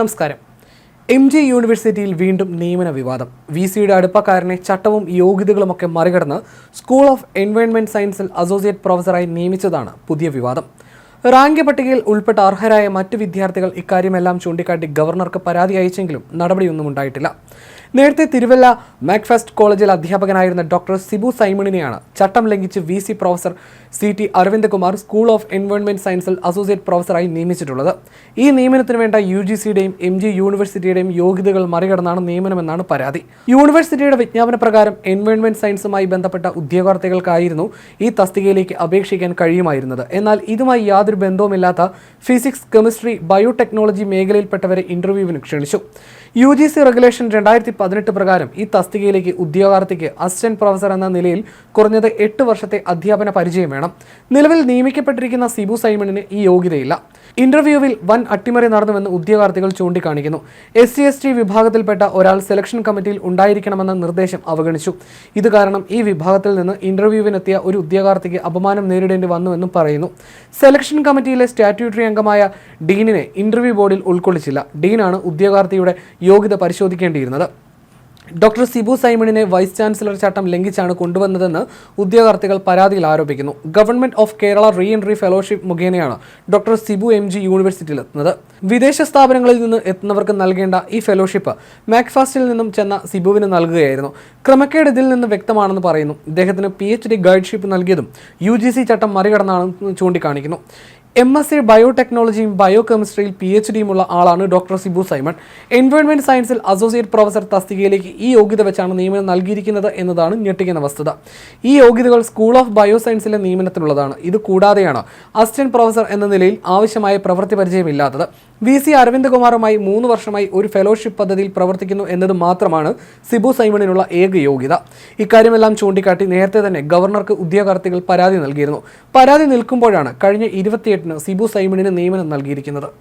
നമസ്കാരം. M G യൂണിവേഴ്സിറ്റിയിൽ വീണ്ടും നിയമന വിവാദം. വി സിയുടെ അടുപ്പക്കാരനെ ചട്ടവും യോഗ്യതകളുമൊക്കെ മറികടന്ന് സ്കൂൾ ഓഫ് എൻവയോൺമെന്റ് സയൻസിൽ അസോസിയേറ്റ് പ്രൊഫസറായി നിയമിച്ചതാണ് പുതിയ വിവാദം. റാങ്ക് പട്ടികയിൽ ഉൾപ്പെട്ട അർഹരായ മറ്റു വിദ്യാർത്ഥികൾ ഇക്കാര്യമെല്ലാം ചൂണ്ടിക്കാട്ടി ഗവർണർക്ക് പരാതി അയച്ചെങ്കിലും നടപടിയൊന്നും ഉണ്ടായിട്ടില്ല. നേരത്തെ തിരുവല്ല മാക്ഫെസ്റ്റ് കോളേജിൽ അധ്യാപകനായിരുന്ന ഡോക്ടർ സിബു സൈമണിനെയാണ് ചട്ടം ലംഘിച്ച് V C professor C T Aravindakumar school of environment സയൻസിൽ അസോസിയേറ്റ് പ്രൊഫസറായി നിയമിച്ചിട്ടുള്ളത്. ഈ നിയമനത്തിന് വേണ്ട യു ജി സിയുടെയും എം ജി യൂണിവേഴ്സിറ്റിയുടെയും യോഗ്യതകൾ മറികടന്നാണ് നിയമനമെന്നാണ് പരാതി. യൂണിവേഴ്സിറ്റിയുടെ വിജ്ഞാപന പ്രകാരം എൻവയോൺമെന്റ് സയൻസുമായി ബന്ധപ്പെട്ട ഉദ്യോഗാർത്ഥികൾക്കായിരുന്നു ഈ തസ്തികയിലേക്ക് അപേക്ഷിക്കാൻ കഴിയുമായിരുന്നത്. എന്നാൽ ഇതുമായി യാതൊരു ബന്ധവുമില്ലാത്ത ഫിസിക്സ് കെമിസ്ട്രി ബയോടെക്നോളജി മേഖലയിൽപ്പെട്ടവരെ ഇന്റർവ്യൂവിന് ക്ഷണിച്ചു. യു ജി സി റെഗുലേഷൻ രണ്ടായിരത്തി പതിനെട്ട് പ്രകാരം ഈ തസ്തികയിലേക്ക് ഉദ്യോഗാർത്ഥിക്ക് അസിസ്റ്റന്റ് പ്രൊഫസർ എന്ന നിലയിൽ കുറഞ്ഞത് എട്ട് വർഷത്തെ അധ്യാപന പരിചയം വേണം. നിലവിൽ നിയമിക്കപ്പെട്ടിരിക്കുന്ന സിബു സൈമണിന് ഈ യോഗ്യതയില്ല. ഇന്റർവ്യൂവിൽ വൻ അട്ടിമറി നടന്നുവെന്ന് ഉദ്യോഗാർത്ഥികൾ ചൂണ്ടിക്കാണിക്കുന്നു. എസ് സി എസ് ടി വിഭാഗത്തിൽപ്പെട്ട ഒരാൾ സെലക്ഷൻ കമ്മിറ്റിയിൽ ഉണ്ടായിരിക്കണമെന്ന നിർദ്ദേശം അവഗണിച്ചു. ഇത് കാരണം ഈ വിഭാഗത്തിൽ നിന്ന് ഇന്റർവ്യൂവിനെത്തിയ ഒരു ഉദ്യോഗാർത്ഥിക്ക് അപമാനം നേരിടേണ്ടി വന്നുവെന്നും പറയുന്നു. സെലക്ഷൻ കമ്മിറ്റിയിലെ സ്റ്റാറ്റ്യൂട്ടറി അംഗമായ ഡീനിനെ ഇന്റർവ്യൂ ബോർഡിൽ ഉൾക്കൊള്ളിച്ചില്ല. ഡീനാണ് ഉദ്യോഗാർത്ഥിയുടെ യോഗ്യത പരിശോധിക്കേണ്ടിയിരുന്നത്. ഡോക്ടർ സിബു സൈമണിനെ വൈസ് ചാൻസലർ ചട്ടം ലംഘിച്ചാണ് കൊണ്ടുവന്നതെന്ന് ഉദ്യോഗാർത്ഥികൾ പരാതിയിൽ ആരോപിക്കുന്നു. Government of Kerala re entry fellowship മുഖേനയാണ് ഡോക്ടർ സിബു എം ജി യൂണിവേഴ്സിറ്റിയിൽ എത്തുന്നത് വിദേശ സ്ഥാപനങ്ങളിൽ നിന്ന് എത്തുന്നവർക്ക് നൽകേണ്ട ഈ ഫെലോഷിപ്പ് മാക്ഫാസ്റ്റിൽ നിന്നും ചെന്ന സിബുവിന് നൽകുകയായിരുന്നു. ക്രമക്കേട് ഇതിൽ നിന്ന് വ്യക്തമാണെന്ന് പറയുന്നു. ഇദ്ദേഹത്തിന് പി എച്ച് ഡി ഗൈഡ്ഷിപ്പ് നൽകിയതും യു ജി സി ചട്ടം മറികടന്നാണെന്ന് ചൂണ്ടിക്കാണിക്കുന്നു. എം എസ് സി ബയോടെക്നോളജിയും ബയോ കെമിസ്ട്രിയിൽ പി എച്ച് ഡിയുമുള്ള ആളാണ് ഡോക്ടർ സിബു സൈമൺ എൻവയോൺമെന്റ് സയൻസിൽ അസോസിയേറ്റ് പ്രൊഫസർ തസ്തികയിലേക്ക് ഈ യോഗ്യത വെച്ചാണ് നിയമനം നൽകിയിരിക്കുന്നത് എന്നതാണ് ഞെട്ടിക്കുന്ന വസ്തുത. ഈ യോഗ്യതകൾ സ്കൂൾ ഓഫ് ബയോ സയൻസിലെ നിയമനത്തിലുള്ളതാണ് ഇത് കൂടാതെയാണ് അസിസ്റ്റന്റ് പ്രൊഫസർ എന്ന നിലയിൽ ആവശ്യമായ പ്രവൃത്തി പരിചയമില്ലാത്തത്. വി സി അരവിന്ദകുമാറുമായി മൂന്ന് വർഷമായി ഒരു ഫെലോഷിപ്പ് പദ്ധതിയിൽ പ്രവർത്തിക്കുന്നു എന്നത് മാത്രമാണ് സിബു സൈമണിനുള്ള ഏക യോഗ്യത. ഇക്കാര്യമെല്ലാം ചൂണ്ടിക്കാട്ടി നേരത്തെ തന്നെ ഗവർണർക്ക് ഉദ്യോഗാർത്ഥികൾ പരാതി നൽകിയിരുന്നു. പരാതി നിൽക്കുമ്പോഴാണ് കഴിഞ്ഞ ഇരുപത്തിയെട്ടിന് സിബു സൈമണിന് നിയമനം നൽകിയിരിക്കുന്നത്